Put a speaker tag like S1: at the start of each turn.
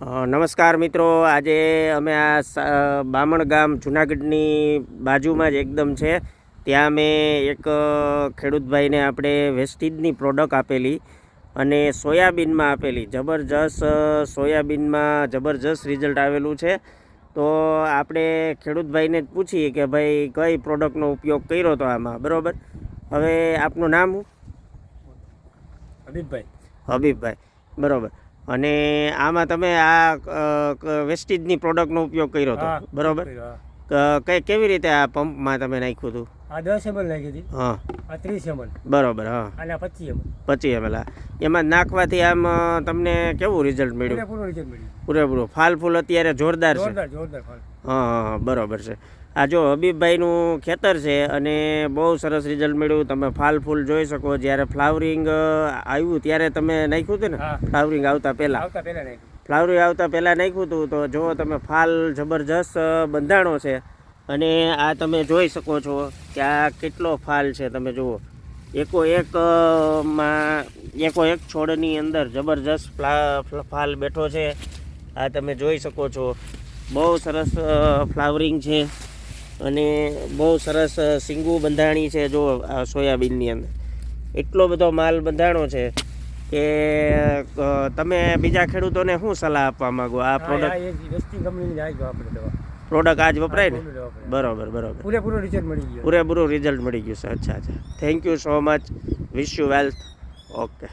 S1: નમસ્કાર મિત્રો. આજે અમે આ બામણ ગામ જુનાગઢની બાજુમાં જ એકદમ છે. ત્યાં મેં એક ખેડૂતભાઈને આપણે વેસ્ટીજની પ્રોડક્ટ આપેલી અને સોયાબીનમાં આપેલી. જબરજસ્ત સોયાબીનમાં જબરજસ્ત રિઝલ્ટ આવેલું છે. તો આપણે ખેડૂતભાઈને જ પૂછીએ કે ભાઈ કઈ પ્રોડક્ટનો ઉપયોગ કર્યો હતો આમાં? બરાબર? હવે આપનું નામ હું
S2: હબીબભાઈ
S1: હબીબભાઈ બરોબર. અને આમાં તમે આ વેસ્ટેજની પ્રોડક્ટનો ઉપયોગ કર્યો હતો. બરાબર. કઈ કેવી રીતે આ પંપમાં તમે નાખ્યું હતું?
S2: આ દસ એમએલ નાખી હતી.
S1: હા.
S2: આ ત્રીસ એમએલ
S1: બરોબર હા.
S2: અને આ પચીસ એમએલ
S1: પછી એમએલ એમાં નાખવાથી આમ તમને કેવું રિઝલ્ટ મળ્યું?
S2: પૂરેપૂરું રિઝલ્ટ મળ્યું.
S1: પૂરેપૂરું. ફાલ ફૂલ અત્યારે જોરદાર છે.
S2: જોરદાર જોરદાર ફાલ.
S1: હા બરોબર છે. આ જો હબીબભાઈનું ખેતર છે અને બહુ સરસ રિઝલ્ટ મળ્યું. તમે ફાલ ફૂલ જોઈ શકો. જ્યારે ફ્લાવરિંગ આવ્યું ત્યારે તમે નાખ્યું હતું ને? ફ્લાવરિંગ આવતા પહેલાં.
S2: આવતા પહેલા નાખ્યું.
S1: ફ્લાવરિંગ આવતા પહેલાં નાખ્યું હતું. તો જો તમે ફાલ જબરજસ્ત બંધાણો છે અને આ તમે જોઈ શકો છો કે આ કેટલો ફાલ છે તમે જુઓ. એકો એક માં એકો એક છોડની અંદર જબરજસ્ત ફ્લા- બેઠો છે. આ તમે જોઈ શકો છો. બહુ સરસ ફ્લાવરિંગ છે અને બહુ સરસ સિંગુ બંધાણી છે જો આ સોયાબીનની અંદર. એટલો બધો માલ બંધાણો છે કે તમે બીજા ખેડૂતોને શું સલાહ આપવા માંગો? આ પ્રોડક્ટ
S2: કંપનીની આપણે દવા
S1: પ્રોડક્ટ આજ વપરાય ને? બરાબર બરાબર.
S2: પૂરેપૂરું રિઝલ્ટ મળી ગયું.
S1: પૂરેપૂરું રિઝલ્ટ મળી ગયું છે. અચ્છા અચ્છા. Thank you so much wish you wealth okay